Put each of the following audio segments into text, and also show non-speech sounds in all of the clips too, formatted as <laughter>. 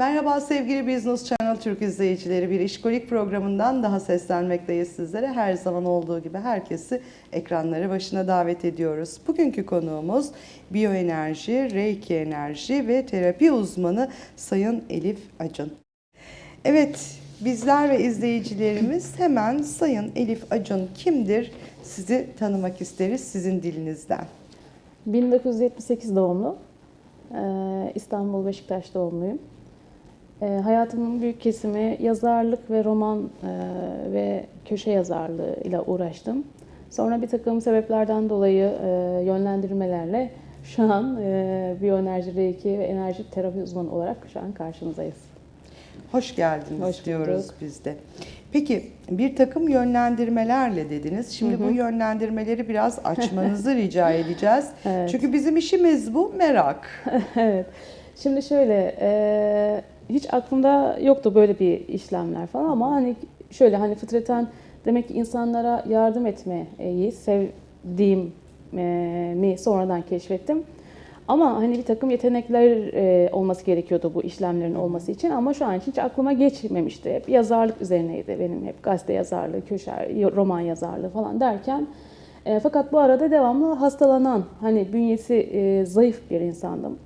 Merhaba sevgili Business Channel Türk izleyicileri. Bir işkolik programından daha seslenmekteyiz sizlere. Her zaman olduğu gibi herkesi ekranları başına davet ediyoruz. Bugünkü konuğumuz biyoenerji, reiki enerji ve terapi uzmanı Sayın Elif Acun. Evet, bizler ve izleyicilerimiz hemen Sayın Elif Acun kimdir? Sizi tanımak isteriz sizin dilinizden. 1978 doğumlu. İstanbul Beşiktaş doğumluyum. Ee, Hayatımın büyük kesimi yazarlık ve roman e, ve köşe yazarlığı ile uğraştım. Sonra bir takım sebeplerden dolayı e, yönlendirmelerle şu an e, biyoenerji reiki ve enerji terapi uzmanı olarak şu an karşınızdayız. Hoş geldiniz Hoş diyoruz biz de. Peki bir takım yönlendirmelerle dediniz. Şimdi bu yönlendirmeleri biraz açmanızı <laughs> rica edeceğiz. Evet. Çünkü bizim işimiz bu merak. <laughs> evet. Şimdi şöyle, e, hiç aklımda yoktu böyle bir işlemler falan ama hani şöyle hani fıtraten demek ki insanlara yardım etmeyi sevdiğim e, mi sonradan keşfettim. Ama hani bir takım yetenekler e, olması gerekiyordu bu işlemlerin olması için ama şu an için hiç aklıma geçmemişti. Hep yazarlık üzerineydi benim hep gazete yazarlığı, köşe, roman yazarlığı falan derken e, fakat bu arada devamlı hastalanan, hani bünyesi zayıf bir insandım.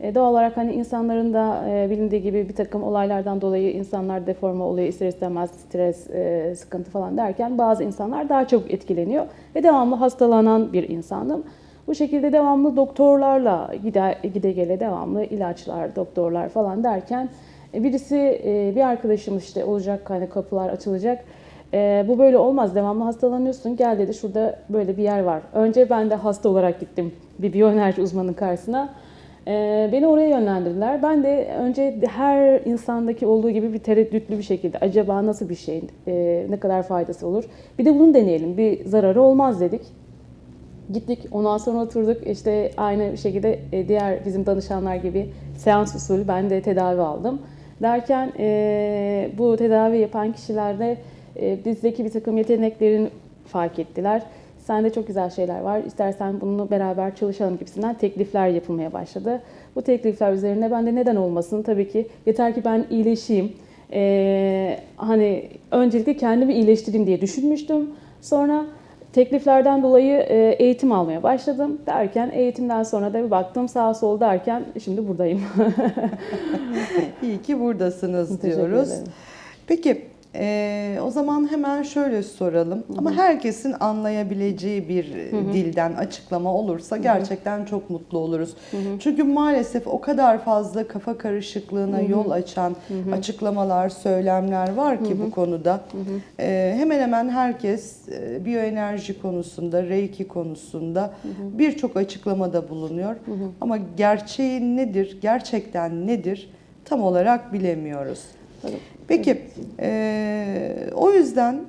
E, doğal olarak hani insanların da e, bilindiği gibi bir takım olaylardan dolayı insanlar deforme oluyor, ister istemez stres, e, sıkıntı falan derken bazı insanlar daha çabuk etkileniyor ve devamlı hastalanan bir insandım. Bu şekilde devamlı doktorlarla gide, gide gele devamlı ilaçlar, doktorlar falan derken e, birisi bir arkadaşım işte olacak hani kapılar açılacak. E, bu böyle olmaz devamlı hastalanıyorsun gel dedi şurada böyle bir yer var. Önce ben de hasta olarak gittim bir biyoenerji uzmanının karşısına. E, beni oraya yönlendirdiler. Ben de önce her insandaki olduğu gibi bir tereddütlü bir şekilde acaba nasıl bir şey, e, ne kadar faydası olur? Bir de bunu deneyelim bir zararı olmaz dedik. Gittik ondan sonra oturduk işte aynı şekilde e, diğer bizim danışanlar gibi seans usulü ben de tedavi aldım. Derken e, bu tedavi yapan kişilerde e, bizdeki bir takım yeteneklerin fark ettiler. Sende çok güzel şeyler var. İstersen bunu beraber çalışalım gibisinden teklifler yapılmaya başladı. Bu teklifler üzerine ben de neden olmasın tabii ki yeter ki ben iyileşeyim. E, hani öncelikle kendimi iyileştireyim diye düşünmüştüm. Sonra tekliflerden dolayı e, eğitim almaya başladım. Derken eğitimden sonra da bir baktım sağa sol derken şimdi buradayım. <laughs> İyi ki buradasınız Teşekkür diyoruz. ederim. Peki e, o zaman hemen şöyle soralım. Ama herkesin anlayabileceği bir dilden açıklama olursa gerçekten çok mutlu oluruz. Çünkü maalesef o kadar fazla kafa karışıklığına yol açan açıklamalar, söylemler var ki bu konuda. E, hemen hemen herkes e, biyoenerji konusunda, reiki konusunda birçok açıklamada bulunuyor. Ama gerçeği nedir, gerçekten nedir tam olarak bilemiyoruz. Tabii. Peki, eee, o yüzden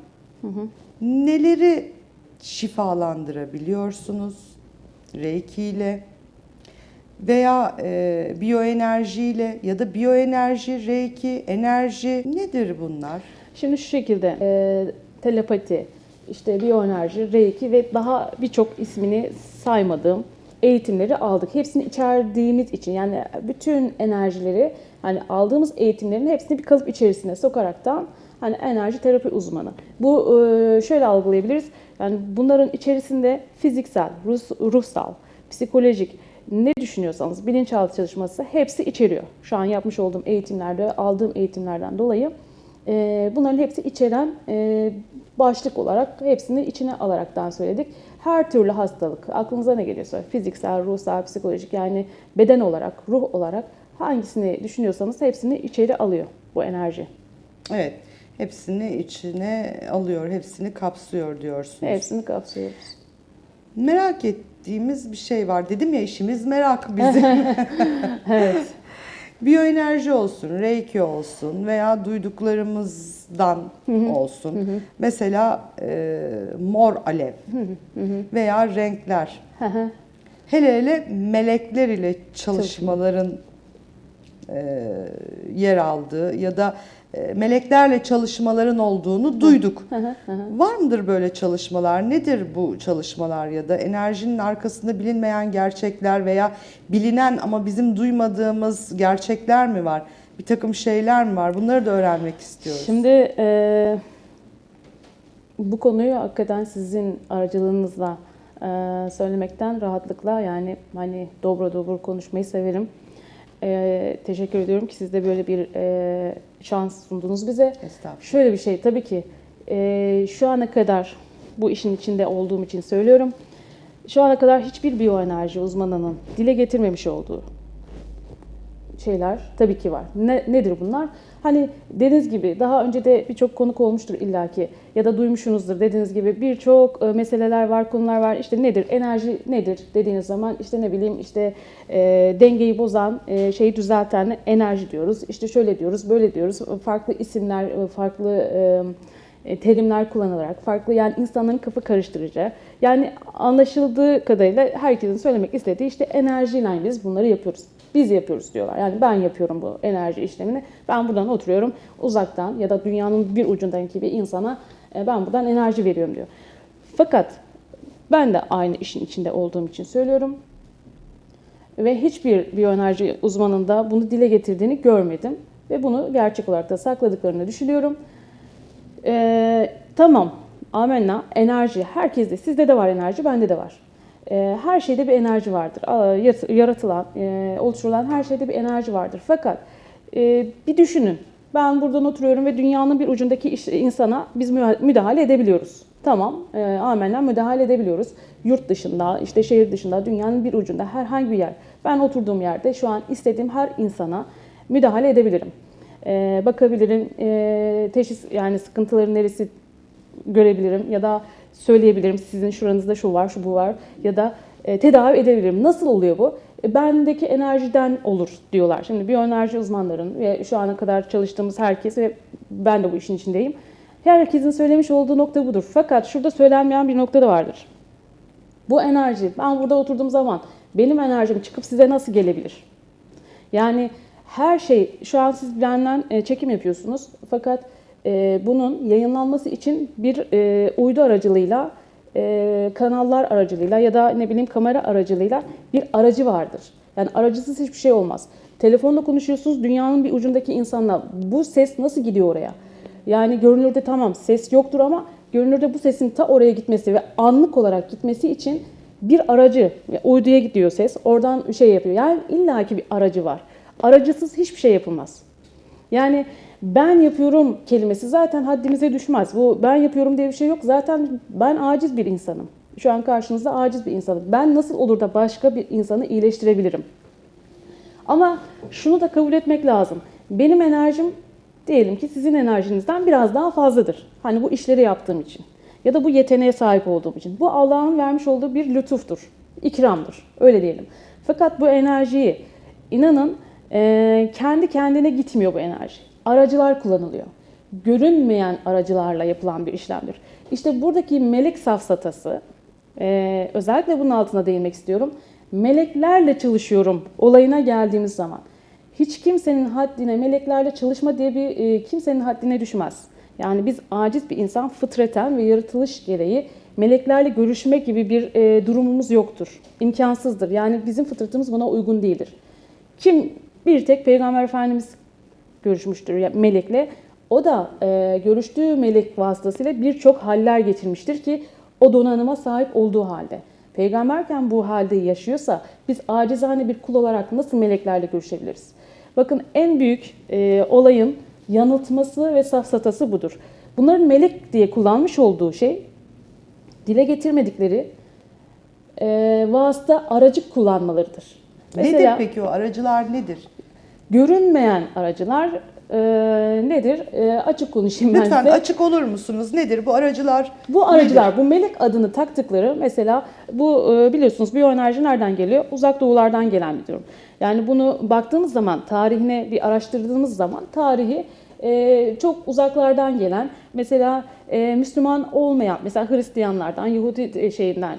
neleri şifalandırabiliyorsunuz Reiki ile veya eee biyoenerjiyle ya da biyoenerji, Reiki, enerji nedir bunlar? Şimdi şu şekilde e, telepati, işte biyoenerji, reiki ve daha birçok ismini saymadığım eğitimleri aldık. Hepsini içerdiğimiz için yani bütün enerjileri hani aldığımız eğitimlerin hepsini bir kalıp içerisine sokaraktan hani enerji terapi uzmanı. Bu şöyle algılayabiliriz. Yani bunların içerisinde fiziksel, ruh- ruhsal, psikolojik ne düşünüyorsanız bilinçaltı çalışması hepsi içeriyor. Şu an yapmış olduğum eğitimlerde, aldığım eğitimlerden dolayı bunların hepsi içeren başlık olarak hepsini içine alaraktan söyledik. Her türlü hastalık, aklınıza ne geliyorsa fiziksel, ruhsal, psikolojik yani beden olarak, ruh olarak hangisini düşünüyorsanız hepsini içeri alıyor bu enerji. Evet, hepsini içine alıyor, hepsini kapsıyor diyorsunuz. Hepsini kapsıyoruz. Merak ettiğimiz bir şey var. Dedim ya işimiz merak bizim. <laughs> Evet. Biyoenerji olsun, reiki olsun veya duyduklarımızdan olsun. Mesela e, mor alev veya renkler. hele hele melekler ile çalışmaların e, yer aldığı ya da e, meleklerle çalışmaların olduğunu duyduk. Var mıdır böyle çalışmalar? Nedir bu çalışmalar ya da enerjinin arkasında bilinmeyen gerçekler veya bilinen ama bizim duymadığımız gerçekler mi var? bir takım şeyler mi var? Bunları da öğrenmek istiyoruz. Şimdi e, bu konuyu hakikaten sizin aracılığınızla e, söylemekten rahatlıkla yani hani dobra dobra konuşmayı severim. E, teşekkür ediyorum ki siz de böyle bir e, şans sundunuz bize. Estağfurullah. Şöyle bir şey tabii ki e, şu ana kadar bu işin içinde olduğum için söylüyorum. Şu ana kadar hiçbir biyoenerji uzmanının dile getirmemiş olduğu şeyler tabii ki var. Ne, nedir bunlar? Hani dediğiniz gibi daha önce de birçok konuk olmuştur illaki ya da duymuşsunuzdur dediğiniz gibi birçok e, meseleler var, konular var. İşte nedir? Enerji nedir dediğiniz zaman işte ne bileyim işte e, dengeyi bozan, e, şeyi düzelten enerji diyoruz. İşte şöyle diyoruz, böyle diyoruz. Farklı isimler, e, farklı e, e, terimler kullanılarak farklı yani insanların kafa karıştırıcı. Yani anlaşıldığı kadarıyla herkesin söylemek istediği işte enerjiyle biz bunları yapıyoruz. Biz yapıyoruz diyorlar. Yani ben yapıyorum bu enerji işlemini. Ben buradan oturuyorum uzaktan ya da dünyanın bir ucundaki bir insana e, ben buradan enerji veriyorum diyor. Fakat ben de aynı işin içinde olduğum için söylüyorum. Ve hiçbir biyoenerji uzmanında bunu dile getirdiğini görmedim. Ve bunu gerçek olarak da sakladıklarını düşünüyorum. Ee, tamam, amenna, enerji. Herkeste, sizde de var enerji, bende de var. Ee, her şeyde bir enerji vardır. Yaratılan, e, oluşturulan her şeyde bir enerji vardır. Fakat e, bir düşünün. Ben buradan oturuyorum ve dünyanın bir ucundaki insana biz müdahale edebiliyoruz. Tamam, e, amenna müdahale edebiliyoruz. Yurt dışında, işte şehir dışında, dünyanın bir ucunda herhangi bir yer. Ben oturduğum yerde şu an istediğim her insana müdahale edebilirim. Ee, bakabilirim, e, teşhis yani sıkıntıların neresi görebilirim ya da söyleyebilirim sizin şuranızda şu var, şu bu var ya da e, tedavi edebilirim. Nasıl oluyor bu? E, bendeki enerjiden olur diyorlar. Şimdi biyoenerji uzmanların ve şu ana kadar çalıştığımız herkes ve ben de bu işin içindeyim. Herkesin söylemiş olduğu nokta budur. Fakat şurada söylenmeyen bir nokta da vardır. Bu enerji, ben burada oturduğum zaman benim enerjim çıkıp size nasıl gelebilir? Yani her şey, şu an siz benden e, çekim yapıyorsunuz fakat e, bunun yayınlanması için bir e, uydu aracılığıyla, e, kanallar aracılığıyla ya da ne bileyim kamera aracılığıyla bir aracı vardır. Yani aracısız hiçbir şey olmaz. Telefonla konuşuyorsunuz dünyanın bir ucundaki insanla. Bu ses nasıl gidiyor oraya? Yani görünürde tamam ses yoktur ama görünürde bu sesin ta oraya gitmesi ve anlık olarak gitmesi için bir aracı, uyduya gidiyor ses, oradan şey yapıyor. Yani illaki bir aracı var. Aracısız hiçbir şey yapılmaz. Yani ben yapıyorum kelimesi zaten haddimize düşmez. Bu ben yapıyorum diye bir şey yok. Zaten ben aciz bir insanım. Şu an karşınızda aciz bir insanım. Ben nasıl olur da başka bir insanı iyileştirebilirim? Ama şunu da kabul etmek lazım. Benim enerjim diyelim ki sizin enerjinizden biraz daha fazladır. Hani bu işleri yaptığım için ya da bu yeteneğe sahip olduğum için. Bu Allah'ın vermiş olduğu bir lütuftur, ikramdır. Öyle diyelim. Fakat bu enerjiyi inanın kendi kendine gitmiyor bu enerji. Aracılar kullanılıyor. Görünmeyen aracılarla yapılan bir işlemdir. İşte buradaki melek safsatası, eee, özellikle bunun altına değinmek istiyorum. Meleklerle çalışıyorum olayına geldiğimiz zaman hiç kimsenin haddine meleklerle çalışma diye bir e, kimsenin haddine düşmez. Yani biz aciz bir insan fıtraten ve yaratılış gereği meleklerle görüşmek gibi bir e, durumumuz yoktur. İmkansızdır. Yani bizim fıtratımız buna uygun değildir. Kim bir tek Peygamber Efendimiz görüşmüştür melekle. O da e, görüştüğü melek vasıtasıyla birçok haller getirmiştir ki o donanıma sahip olduğu halde. Peygamberken bu halde yaşıyorsa biz acizane bir kul olarak nasıl meleklerle görüşebiliriz? Bakın en büyük e, olayın yanıltması ve safsatası budur. Bunların melek diye kullanmış olduğu şey dile getirmedikleri e, vasıta aracı kullanmalarıdır. nedir peki o aracılar nedir? Görünmeyen aracılar e, nedir? E, açık konuşayım ben Lütfen size. açık olur musunuz? Nedir bu aracılar? Bu aracılar, bu melek adını taktıkları mesela bu e, biliyorsunuz biyoenerji nereden geliyor? Uzak doğulardan gelen bir durum. Yani bunu baktığımız zaman, tarihine bir araştırdığımız zaman tarihi e, çok uzaklardan gelen, mesela e, Müslüman olmayan, mesela Hristiyanlardan, Yahudi e, şeyinden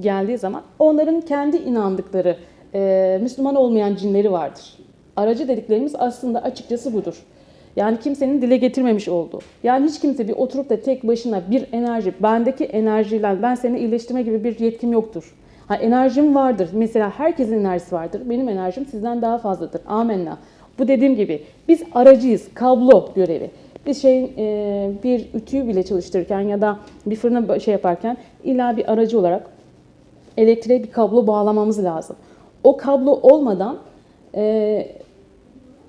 geldiği zaman onların kendi inandıkları e, Müslüman olmayan cinleri vardır. Aracı dediklerimiz aslında açıkçası budur. Yani kimsenin dile getirmemiş olduğu. Yani hiç kimse bir oturup da tek başına bir enerji, bendeki enerjiyle ben seni iyileştirme gibi bir yetkim yoktur. Ha, enerjim vardır. Mesela herkesin enerjisi vardır. Benim enerjim sizden daha fazladır. Amenna. Bu dediğim gibi biz aracıyız, kablo görevi. Bir şey e, bir ütüyü bile çalıştırırken ya da bir fırına şey yaparken illa bir aracı olarak elektriğe bir kablo bağlamamız lazım. O kablo olmadan e,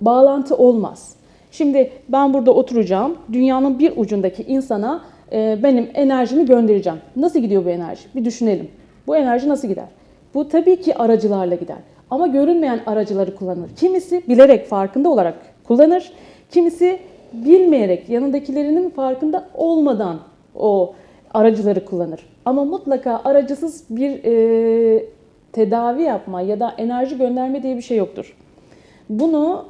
bağlantı olmaz. Şimdi ben burada oturacağım. Dünyanın bir ucundaki insana e, benim enerjimi göndereceğim. Nasıl gidiyor bu enerji? Bir düşünelim. Bu enerji nasıl gider? Bu tabii ki aracılarla gider. Ama görünmeyen aracıları kullanır. Kimisi bilerek farkında olarak kullanır. Kimisi bilmeyerek yanındakilerinin farkında olmadan o aracıları kullanır. Ama mutlaka aracısız bir e, tedavi yapma ya da enerji gönderme diye bir şey yoktur. Bunu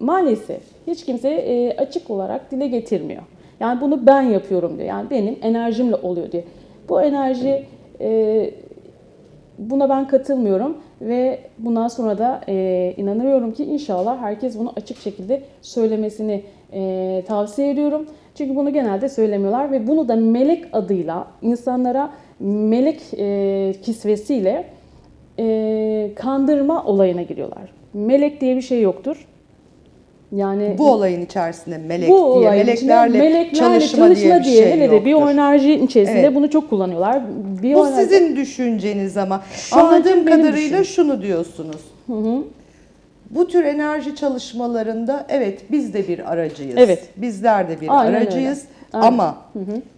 maalesef hiç kimse e, açık olarak dile getirmiyor. Yani bunu ben yapıyorum diyor. Yani benim enerjimle oluyor diye. Bu enerji e, buna ben katılmıyorum ve bundan sonra da e, inanıyorum ki inşallah herkes bunu açık şekilde söylemesini e, tavsiye ediyorum. Çünkü bunu genelde söylemiyorlar ve bunu da melek adıyla insanlara melek e, kisvesiyle e, kandırma olayına giriyorlar. Melek diye bir şey yoktur. Yani Bu olayın içerisinde melek bu diye, meleklerle, meleklerle çalışma, diye bir şey hele de yoktur. biyoenerji içerisinde Evet. bunu çok kullanıyorlar. Bu Biyoenerji- sizin düşünceniz ama Şu anladığım kadarıyla düşüncem. şunu diyorsunuz. Bu tür enerji çalışmalarında evet biz de bir aracıyız. Evet. Bizler de bir Aynen öyle. aracıyız. Aynen. Ama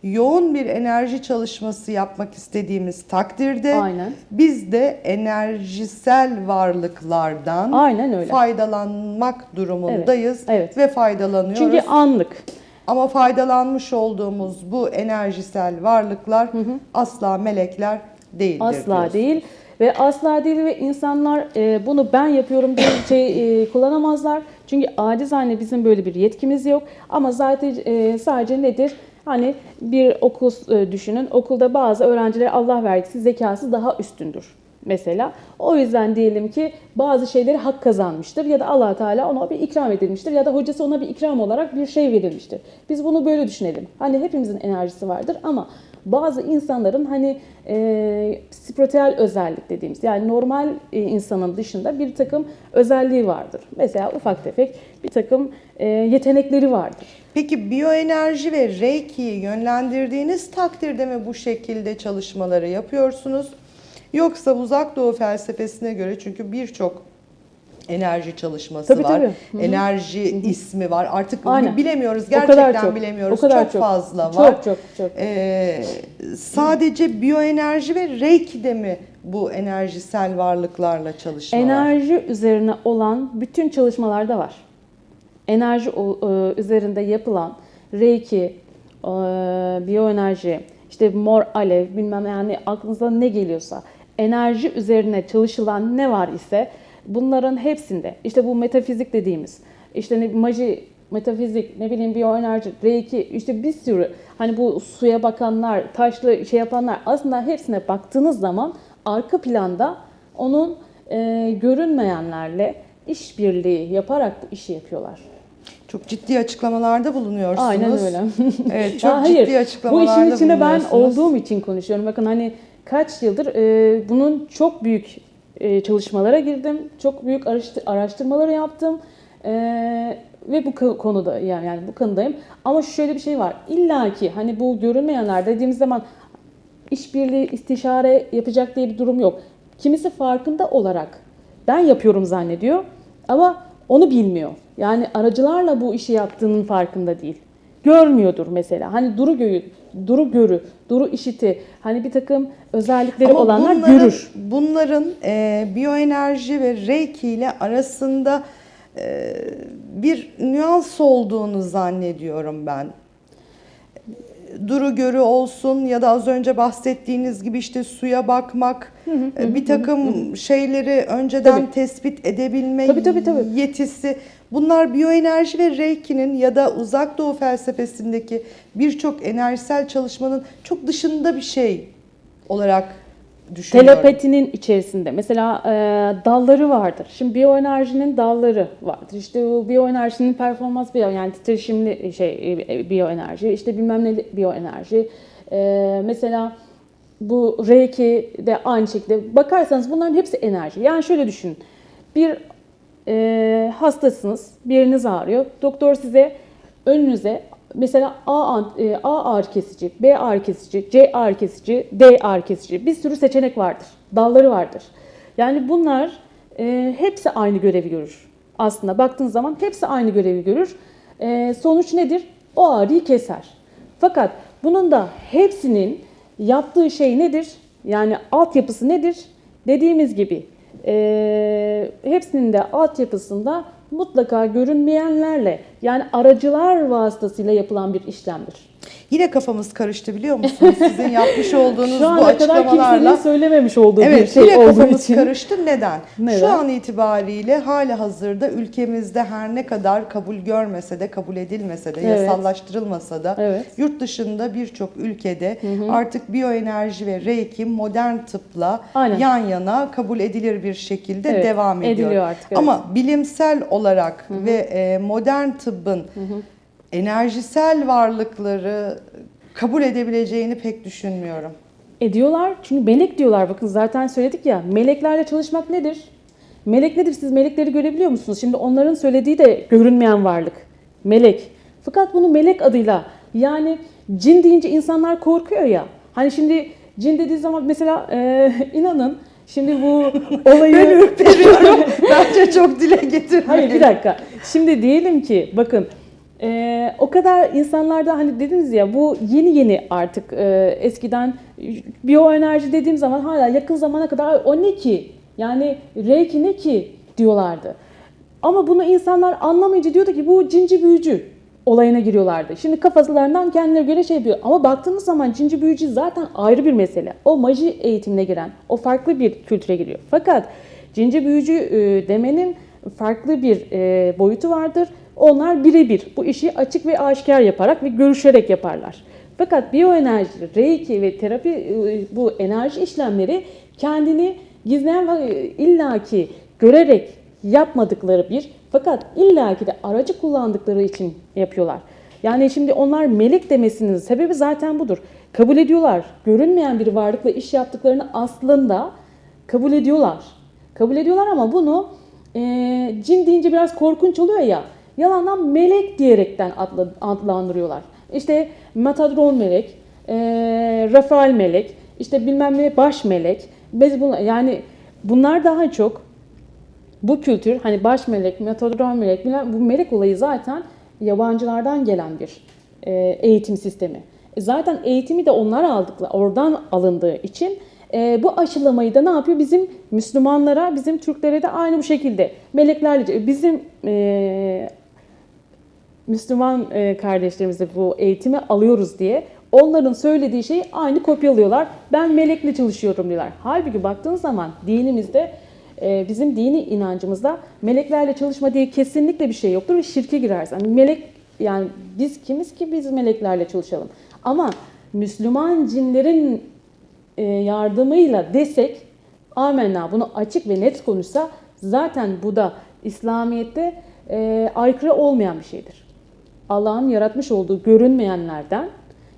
yoğun bir enerji çalışması yapmak istediğimiz takdirde Aynen. biz de enerjisel varlıklardan Aynen öyle. faydalanmak durumundayız Evet, evet. ve faydalanıyoruz. Çünkü anlık. Ama faydalanmış olduğumuz bu enerjisel varlıklar asla melekler değildir. Asla diyorsun. değil ve asla değil ve insanlar e, bunu ben yapıyorum diye şey e, kullanamazlar. Çünkü acizane bizim böyle bir yetkimiz yok. Ama zaten e, sadece nedir? Hani bir okul e, düşünün. Okulda bazı öğrenciler Allah vergisi zekası daha üstündür mesela. O yüzden diyelim ki bazı şeyleri hak kazanmıştır ya da Allah Teala ona bir ikram edilmiştir ya da hocası ona bir ikram olarak bir şey verilmiştir. Biz bunu böyle düşünelim. Hani hepimizin enerjisi vardır ama bazı insanların hani e, spiritüel özellik dediğimiz yani normal e, insanın dışında bir takım özelliği vardır. Mesela ufak tefek bir takım e, yetenekleri vardır. Peki biyoenerji ve Reiki'yi yönlendirdiğiniz takdirde mi bu şekilde çalışmaları yapıyorsunuz? Yoksa uzak doğu felsefesine göre çünkü birçok enerji çalışması Tabii, var. tabii. Hı hı. Enerji ismi var. Artık Aynen. bilemiyoruz. Gerçekten çok, bilemiyoruz. o kadar çok, çok. fazla Çok, var. çok, çok. Ee, sadece biyoenerji ve Reiki'de mi bu enerjisel varlıklarla çalışma var? Enerji üzerine olan bütün çalışmalarda var. Enerji e, üzerinde yapılan Reiki, e, biyoenerji, işte mor alev bilmem yani aklınıza ne geliyorsa enerji üzerine çalışılan ne var ise bunların hepsinde işte bu metafizik dediğimiz işte ne maji metafizik ne bileyim biyoenerji reiki işte bir sürü hani bu suya bakanlar taşlı şey yapanlar aslında hepsine baktığınız zaman arka planda onun e, görünmeyenlerle işbirliği yaparak bu işi yapıyorlar. Çok ciddi açıklamalarda bulunuyorsunuz. Aynen öyle. <laughs> Evet, çok Ya hayır, ciddi Bu açıklamalarda işin içinde ben bulunuyorsunuz. olduğum için konuşuyorum. Bakın hani kaç yıldır e, bunun çok büyük e, çalışmalara girdim. Çok büyük araştı- araştırmaları yaptım. E, ve bu ko- konuda yani, yani bu konudayım. Ama şöyle bir şey var. İlla ki hani bu görünmeyenler dediğimiz zaman işbirliği, istişare yapacak diye bir durum yok. Kimisi farkında olarak ben yapıyorum zannediyor ama onu bilmiyor. Yani aracılarla bu işi yaptığının farkında değil. Görmüyordur mesela. Hani duru göğü, duru görü, duru işiti, hani bir takım özellikleri Ama olanlar bunların, görür. Bunların e, biyoenerji ve reiki ile arasında e, bir nüans olduğunu zannediyorum ben. Duru görü olsun ya da az önce bahsettiğiniz gibi işte suya bakmak, e, bir takım şeyleri önceden Tabii. tespit edebilme Tabii, tabii, tabii. yetisi. Bunlar biyoenerji ve Reiki'nin ya da uzak doğu felsefesindeki birçok enerjisel çalışmanın çok dışında bir şey olarak düşünüyorum. Telepatinin içerisinde mesela e, dalları vardır. Şimdi biyoenerjinin dalları vardır. İşte bu biyoenerjinin performans biyo yani titreşimli şey e, biyoenerji, işte bilmem ne biyoenerji. E, mesela bu Reiki de aynı şekilde bakarsanız bunların hepsi enerji. Yani şöyle düşünün. Bir e, hastasınız, bir yeriniz ağrıyor. Doktor size önünüze mesela A, e, A ağrı kesici, B ağrı kesici, C ağrı kesici, D ağrı kesici bir sürü seçenek vardır. Dalları vardır. Yani bunlar e, hepsi aynı görevi görür. Aslında baktığınız zaman hepsi aynı görevi görür. E, sonuç nedir? O ağrıyı keser. Fakat bunun da hepsinin yaptığı şey nedir? Yani altyapısı nedir? Dediğimiz gibi e, hepsinin de altyapısında mutlaka görünmeyenlerle yani aracılar vasıtasıyla yapılan bir işlemdir. Yine kafamız karıştı biliyor musunuz? Sizin yapmış olduğunuz <laughs> Şu bu ana kadar kimsenin açıklamalarla. söylememiş olduğu bir Evet, şey yine olduğu kafamız için. karıştı. Neden? Neden? Şu an itibariyle hala hazırda ülkemizde her ne kadar kabul görmese de, kabul edilmese de, Evet. yasallaştırılmasa da Evet. yurt dışında birçok ülkede artık biyoenerji ve reiki modern tıpla Aynen. yan yana kabul edilir bir şekilde Evet, devam ediyor. ediliyor artık, evet. Ama bilimsel olarak ve e, modern tıbbın enerjisel varlıkları kabul edebileceğini pek düşünmüyorum. Ediyorlar çünkü melek diyorlar bakın zaten söyledik ya meleklerle çalışmak nedir? Melek nedir siz melekleri görebiliyor musunuz? Şimdi onların söylediği de görünmeyen varlık. Melek. Fakat bunu melek adıyla yani cin deyince insanlar korkuyor ya. Hani şimdi cin dediği zaman mesela e, inanın şimdi bu <laughs> olayı... Ben ürperiyorum. Bence çok dile getirmeyin. Hayır bir dakika. Şimdi diyelim ki bakın e, o kadar insanlarda hani dediniz ya bu yeni yeni artık e, eskiden biyoenerji dediğim zaman hala yakın zamana kadar o ne ki? Yani reiki ne ki diyorlardı. Ama bunu insanlar anlamayınca diyordu ki bu cinci büyücü olayına giriyorlardı. Şimdi kafalarından kendileri göre şey yapıyor. Ama baktığınız zaman cinci büyücü zaten ayrı bir mesele. O maji eğitimine giren, o farklı bir kültüre giriyor. Fakat cinci büyücü e, demenin farklı bir e, boyutu vardır. Onlar birebir bu işi açık ve aşikar yaparak ve görüşerek yaparlar. Fakat biyoenerji, reiki ve terapi e, bu enerji işlemleri kendini gizleyen ve illaki görerek yapmadıkları bir fakat illaki de aracı kullandıkları için yapıyorlar. Yani şimdi onlar melek demesinin sebebi zaten budur. Kabul ediyorlar. Görünmeyen bir varlıkla iş yaptıklarını aslında kabul ediyorlar. Kabul ediyorlar ama bunu e, cin deyince biraz korkunç oluyor ya. Yalandan melek diyerekten adla- adlandırıyorlar. İşte Matadron melek, e, Rafael melek, işte bilmem ne baş melek. Biz bunlar, yani bunlar daha çok bu kültür hani baş melek, metodron melek bu melek olayı zaten yabancılardan gelen bir e, eğitim sistemi. E, zaten eğitimi de onlar aldıkları, oradan alındığı için e, bu aşılamayı da ne yapıyor? Bizim Müslümanlara, bizim Türklere de aynı bu şekilde meleklerle bizim e, Müslüman e, kardeşlerimize bu eğitimi alıyoruz diye onların söylediği şeyi aynı kopyalıyorlar. Ben melekle çalışıyorum diyorlar. Halbuki baktığınız zaman dinimizde e, bizim dini inancımızda meleklerle çalışma diye kesinlikle bir şey yoktur ve şirke girersin. Yani melek yani biz kimiz ki biz meleklerle çalışalım. Ama Müslüman cinlerin e, yardımıyla desek amenna bunu açık ve net konuşsa zaten bu da İslamiyet'te e, aykırı olmayan bir şeydir. Allah'ın yaratmış olduğu görünmeyenlerden,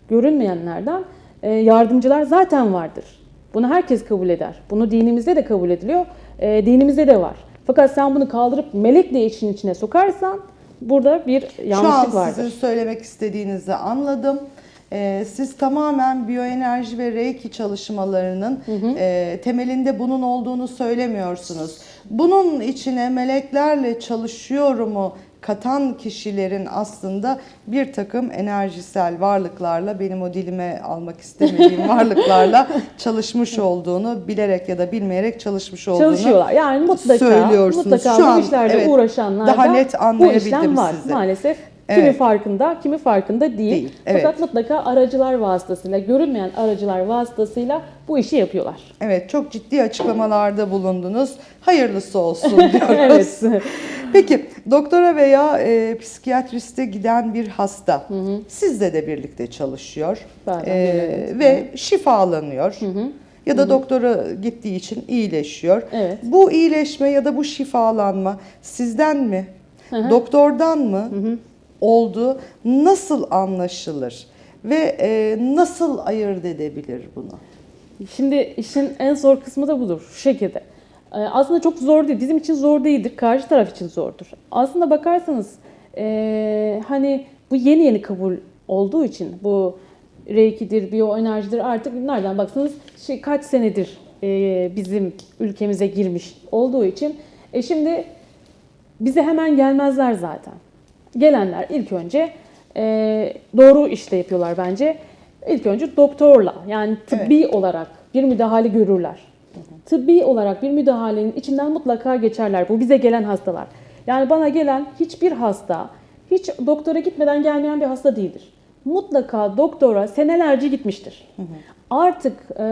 görünmeyenlerden e, yardımcılar zaten vardır. Bunu herkes kabul eder. Bunu dinimizde de kabul ediliyor. E, dinimizde de var. Fakat sen bunu kaldırıp melekle işin içine sokarsan burada bir Şu an yanlışlık vardır. sizin söylemek istediğinizi anladım. Ee, siz tamamen biyoenerji ve reiki çalışmalarının e, temelinde bunun olduğunu söylemiyorsunuz. Bunun içine meleklerle çalışıyorumu katan kişilerin aslında bir takım enerjisel varlıklarla benim o dilime almak istemediğim <laughs> varlıklarla çalışmış olduğunu bilerek ya da bilmeyerek çalışmış olduğunu Çalışıyorlar. Yani mutlaka söylüyorsunuz. mutlaka Şu bu an, işlerle evet, uğraşanlar daha da net bu anlayabildim işlem var sizi. maalesef. Kimi Evet. farkında, kimi farkında değil. Değil, evet. Fakat mutlaka aracılar vasıtasıyla, görünmeyen aracılar vasıtasıyla bu işi yapıyorlar. Evet çok ciddi açıklamalarda bulundunuz. Hayırlısı olsun <laughs> diyoruz. evet. Peki doktora veya e, psikiyatriste giden bir hasta sizle de birlikte çalışıyor Bazen E, evet. ve şifalanıyor. Ya da doktora gittiği için iyileşiyor. Evet. Bu iyileşme ya da bu şifalanma sizden mi, doktordan mı oldu? Nasıl anlaşılır ve e, nasıl ayırt edebilir bunu? Şimdi işin en zor kısmı da budur. Şu şekilde. Ee, Aslında çok zor değil. Bizim için zor değildir. Karşı taraf için zordur. Aslında bakarsanız ee, hani bu yeni yeni kabul olduğu için bu Reiki'dir, biyoenerjidir artık nereden baksanız şey, kaç senedir ee, bizim ülkemize girmiş olduğu için e şimdi bize hemen gelmezler zaten. Gelenler ilk önce e, doğru işte yapıyorlar bence. İlk önce doktorla yani tıbbi olarak bir müdahale görürler. Tıbbi olarak bir müdahalenin içinden mutlaka geçerler. Bu bize gelen hastalar. Yani bana gelen hiçbir hasta hiç doktora gitmeden gelmeyen bir hasta değildir. Mutlaka doktora senelerce gitmiştir. Artık e,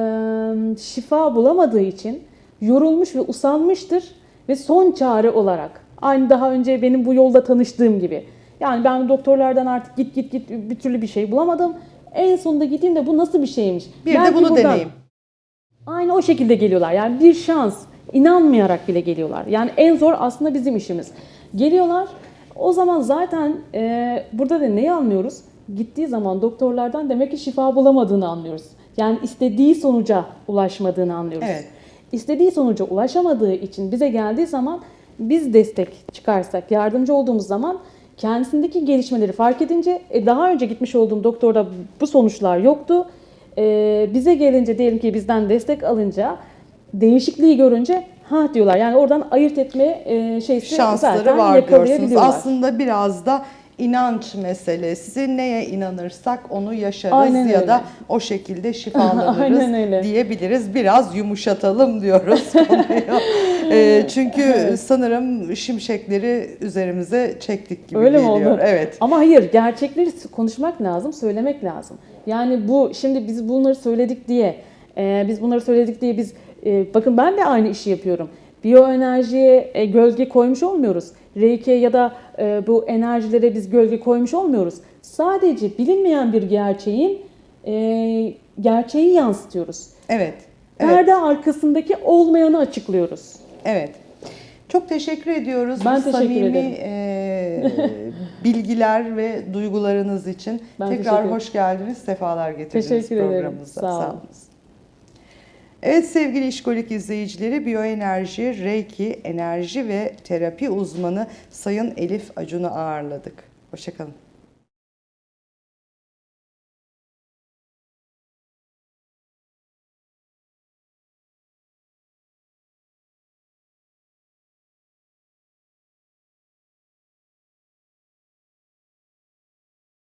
şifa bulamadığı için yorulmuş ve usanmıştır ve son çare olarak aynı daha önce benim bu yolda tanıştığım gibi. Yani ben doktorlardan artık git git git bir türlü bir şey bulamadım. En sonunda gideyim de bu nasıl bir şeymiş. Bir Belki de bunu buradan- deneyim. Aynı o şekilde geliyorlar. Yani bir şans, inanmayarak bile geliyorlar. Yani en zor aslında bizim işimiz. Geliyorlar. O zaman zaten e, burada da neyi anlıyoruz? Gittiği zaman doktorlardan demek ki şifa bulamadığını anlıyoruz. Yani istediği sonuca ulaşmadığını anlıyoruz. Evet. İstediği sonuca ulaşamadığı için bize geldiği zaman biz destek çıkarsak, yardımcı olduğumuz zaman kendisindeki gelişmeleri fark edince e, daha önce gitmiş olduğum doktorda bu sonuçlar yoktu. E, bize gelince diyelim ki bizden destek alınca değişikliği görünce ha diyorlar. Yani oradan ayırt etme e, şeysi şansları zaten var diyorsunuz. Aslında biraz da inanç meselesi. Neye inanırsak onu yaşarız Aynen ya öyle. da o şekilde <laughs> şifalanırız öyle. diyebiliriz. Biraz yumuşatalım diyoruz <laughs> konuyu. Ee, çünkü sanırım şimşekleri üzerimize çektik gibi Öyle geliyor. oldu? Evet. Ama hayır, gerçekleri konuşmak lazım, söylemek lazım. Yani bu şimdi biz bunları söyledik diye, e, biz bunları söyledik diye biz e, bakın ben de aynı işi yapıyorum. Biyoenerjiye e, gölge koymuş olmuyoruz. Reiki ya da e, bu enerjilere biz gölge koymuş olmuyoruz. Sadece bilinmeyen bir gerçeğin e, gerçeği yansıtıyoruz. Evet. Evet. Perde arkasındaki olmayanı açıklıyoruz. Evet. Çok teşekkür ediyoruz Ben bu teşekkür samimi ederim. e, bilgiler ve duygularınız için. Ben Tekrar hoş geldiniz, sefalar getirdiniz Teşekkür ederim. programımıza. Sağ olun. Evet sevgili işkolik izleyicileri, biyoenerji, reiki, enerji ve terapi uzmanı Sayın Elif Acun'u ağırladık. Hoşçakalın.